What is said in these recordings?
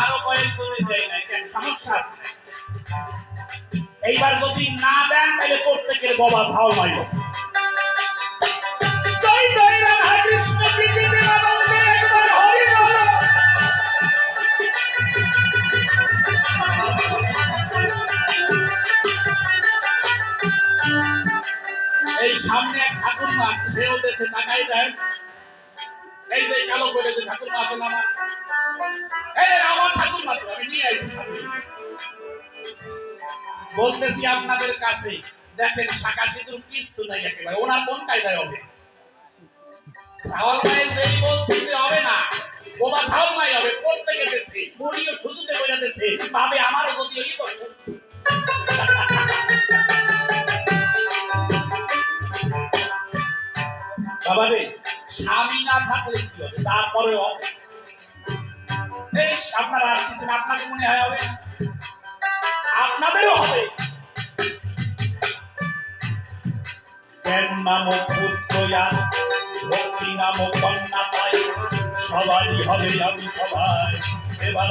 আরও দেয় নাই সমস্যা আছে। এইবার যদি না দেন, তাহলে প্রত্যেকের বাবা ছাও মাইল। কৃষ্ণ এই সামনে এক ঠাকুর মা সেও দেশে টাকাই দেন এই যে কালো করে যে ঠাকুর মা আছে না আমার? এই আমার ঠাকুর মা তো, আমি নিয়ে আইছি বলতেছি আপনাদের কাছে, দেখেন শাখা সিঁদুর কিছু নাই একেবারে, ওনার কোন কায়দায় হবে। সাওয়াল যেই বলছি যে হবে না ওবা সাওয়াল মাই হবে করতে গেছে বুড়িও সুযোগে বলে দিতেছে ভাবে আমারও যদি এই বসে বাবা রে স্বামী না থাকলে কি হবে? তারপরে আপনারা আসতেছেন আপনাকে মনে হয় হবে? আপনাদেরও হবে। জ্ঞান নামক পুত্র ভক্তি নামক কন্যা সবারই হবে, আমি সবাই। এবার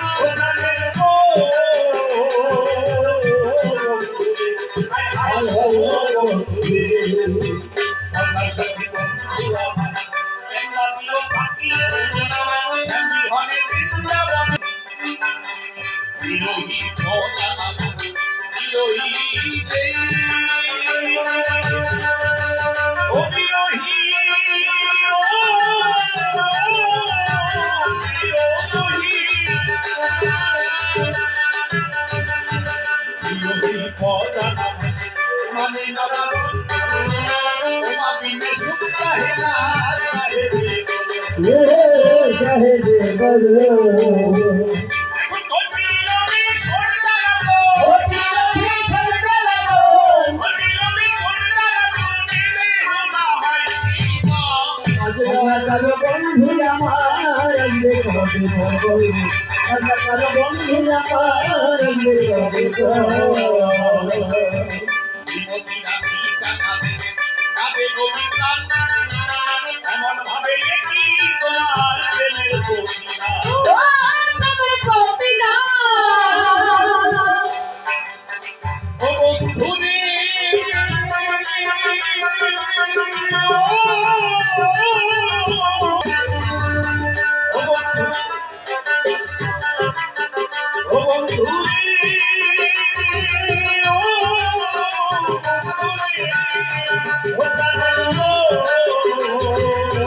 পদানা মানে ওমা বিনে সুখ কাহে না কাহে দিলে হোনা হয় সীমা বন্ধু আমার বন্ধু What oh, oh